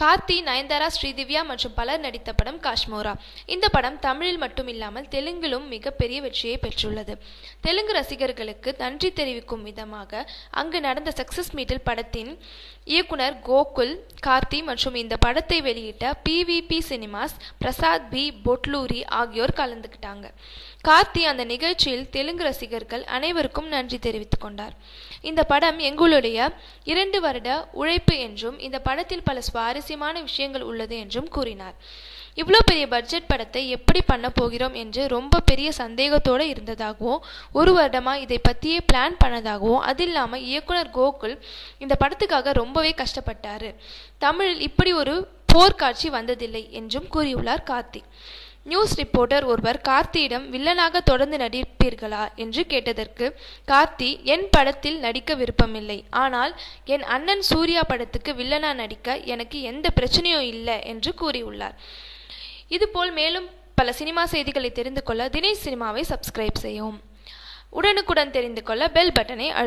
கார்த்தி நயன்தாரா ஸ்ரீதிவ்யா மற்றும் பலர் நடித்த படம் காஷ்மோரா. இந்த படம் தமிழில் மட்டும் இல்லாமல் தெலுங்கிலும் மிகப்பெரிய வெற்றியை பெற்றுள்ளது. தெலுங்கு ரசிகர்களுக்கு நன்றி தெரிவிக்கும் விதமாக அங்கு நடந்த சக்சஸ் மீட்டில் படத்தின் இயக்குனர் கோகுல் கார்த்தி மற்றும் இந்த படத்தை வெளியிட்ட PVP cinemas Prasad P. Potluri ஆகியோர் கலந்துக்கிட்டாங்க கார்த்தி அந்த நிகழ்ச்சியில் தெலுங்கு ரசிகர்கள் அனைவருக்கும் நன்றி தெரிவித்துக் கொண்டார். இந்த படம் எங்களுடைய இரண்டு வருட உழைப்பு என்றும் இந்த படத்தில் பல சுவாரஸ்யமான விஷயங்கள் உள்ளது என்றும் கூறினார். இவ்வளோ பெரிய பட்ஜெட் படத்தை எப்படி பண்ண போகிறோம் என்று ரொம்ப பெரிய சந்தேகத்தோடு இருந்ததாகவும் ஒரு வருடமாக இதை பற்றியே பிளான் பண்ணதாகவும் அது இல்லாமல் இயக்குனர் கோகுல் இந்த படத்துக்காக ரொம்பவே கஷ்டப்பட்டார். தமிழில் இப்படி ஒரு போர்க்காட்சி வந்ததில்லை என்றும் கூறியுள்ளார் கார்த்திக். நியூஸ் ரிப்போர்ட்டர் ஒருவர் கார்த்தியிடம் வில்லனாக தொடர்ந்து நடிப்பீர்களா என்று கேட்டதற்கு கார்த்தி என் படத்தில் நடிக்க விருப்பமில்லை. ஆனால் என் அண்ணன் சூர்யா படத்துக்கு வில்லனா நடிக்க எனக்கு எந்த பிரச்சனையும் இல்லை என்று கூறியுள்ளார். இதுபோல் மேலும் பல சினிமா செய்திகளை தெரிந்து கொள்ள தினேஷ் சினிமாவை சப்ஸ்கிரைப் செய்யவும். உடனுக்குடன் தெரிந்து கொள்ள பெல் பட்டனை